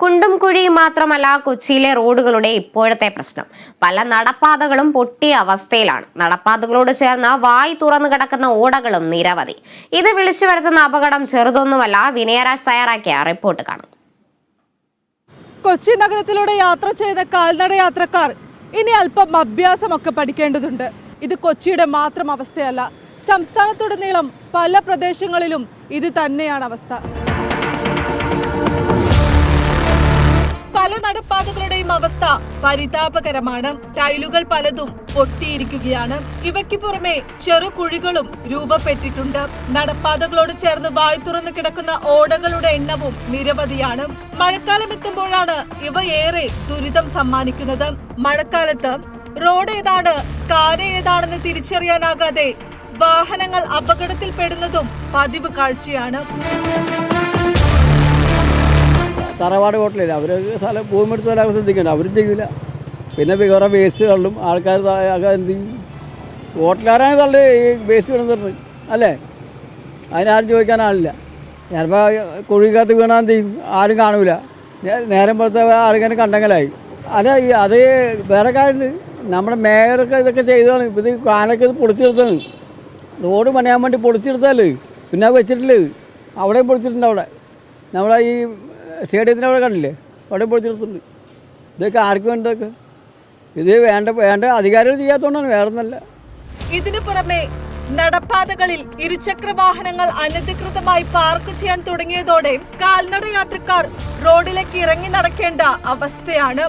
കുണ്ടും കുഴിയും മാത്രമല്ല കൊച്ചിയിലെ റോഡുകളുടെ ഇപ്പോഴത്തെ പ്രശ്നം. പല നടപ്പാതകളും പൊട്ടിയ അവസ്ഥയിലാണ്. നടപ്പാതകളോട് ചേർന്ന വായി തുറന്നു കിടക്കുന്ന ഓടകളും നിരവധി. ഇത് വിളിച്ചു വരുത്തുന്ന അപകടം ചെറുതൊന്നുമല്ല വിനയരാജ് തയ്യാറാക്കിയ റിപ്പോർട്ട് കാണും. കൊച്ചി നഗരത്തിലൂടെ യാത്ര ചെയ്ത കാൽനട യാത്രക്കാർ ഇനി അല്പം അഭ്യാസമൊക്കെ പഠിക്കേണ്ടതുണ്ട്. ഇത് കൊച്ചിയുടെ മാത്രം അവസ്ഥയല്ല സംസ്ഥാനത്തുടനീളം പല പ്രദേശങ്ങളിലും ഇത് തന്നെയാണ് അവസ്ഥ. നടപ്പാതകളുടെയും അവസ്ഥ പരിതാപകരമാണ്. ടൈലുകൾ പലതും പൊട്ടിയിരിക്കുകയാണ്. ഇവയ്ക്ക് പുറമെ ചെറു കുഴികളും രൂപപ്പെട്ടിട്ടുണ്ട്. നടപ്പാതകളോട് ചേർന്ന് വായു തുറന്നു കിടക്കുന്ന ഓടകളുടെ എണ്ണവും നിരവധിയാണ്. മഴക്കാലം എത്തുമ്പോഴാണ് ഇവ ഏറെ ദുരിതം സമ്മാനിക്കുന്നത്. മഴക്കാലത്ത് റോഡ് ഏതാണ് കാര് ഏതാണെന്ന് തിരിച്ചറിയാനാകാതെ വാഹനങ്ങൾ അപകടത്തിൽപ്പെടുന്നതും പതിവ് കാഴ്ചയാണ്. തറവാട് ഹോട്ടലില്ല. അവർ സ്ഥലം ഭൂമി എടുത്ത് തരാൻ ശ്രദ്ധിക്കണ്ട. അവരും ചെയ്യില്ല പിന്നെ വേറെ വേസ്റ്റ് തള്ളും. ആൾക്കാർ എന്ത് ചെയ്യും? ഹോട്ടലുകാരാണ് തള്ളി ഈ വേസ്റ്റ് വീണെന്ന് അല്ലേ? അതിനാരും ചോദിക്കാൻ ആളില്ല. ചിലപ്പോൾ കുഴിക്കകത്ത് വീണാൽ എന്ത് ചെയ്യും? ആരും കാണൂല. നേരം പുറത്ത് ആരെങ്കിലും കണ്ടെങ്കിലായി. അല്ല ഈ അത് വേറെ കാര്യമുണ്ട് നമ്മുടെ മേയറൊക്കെ ഇതൊക്കെ ചെയ്തതാണ്. ഇപ്പം ഇത് കാനൊക്കെ ഇത് പൊളിച്ചെടുത്താണ് റോഡ് പണിയാൻ വേണ്ടി പൊളിച്ചെടുത്താലേ പിന്നെ വെച്ചിട്ടില്ല അവിടെ പൊളിച്ചിട്ടുണ്ട് അവിടെ. നമ്മളെ ഈ സ്റ്റേഡിയത്തിന്റെ അവിടെ കണ്ടില്ലേ? അവിടെ പൊളിച്ചെടുത്തുണ്ട് ഇതൊക്കെ ആർക്ക് വേണ്ടതൊക്കെ ഇത് വേണ്ട വേണ്ട അധികാരികൾ ചെയ്യാത്തതുകൊണ്ടാണ് വേറെ ഒന്നല്ല ഇതിനു പുറമെ നടപ്പാതകളിൽ ഇരുചക്ര വാഹനങ്ങൾ അനധികൃതമായി പാർക്ക് ചെയ്യാൻ തുടങ്ങിയതോടെ കാൽനട യാത്രക്കാർ റോഡിലേക്ക് ഇറങ്ങി നടക്കേണ്ട അവസ്ഥയാണ്.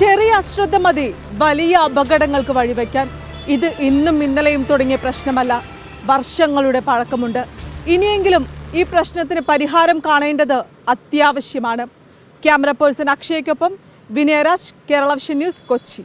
ചെറിയ അശ്രദ്ധ മതി വലിയ അപകടങ്ങൾക്ക് വഴിവെക്കാൻ. ഇത് ഇന്നും ഇന്നലെയും തുടങ്ങിയ പ്രശ്നമല്ല. വർഷങ്ങളുടെ പഴക്കമുണ്ട്. ഇനിയെങ്കിലും ഈ പ്രശ്നത്തിന് പരിഹാരം കാണേണ്ടത് അത്യാവശ്യമാണ്. ക്യാമറ പേഴ്സൺ അക്ഷയ്ക്കൊപ്പം വിനയരാജ് കേരള വിഷൻ ന്യൂസ് കൊച്ചി.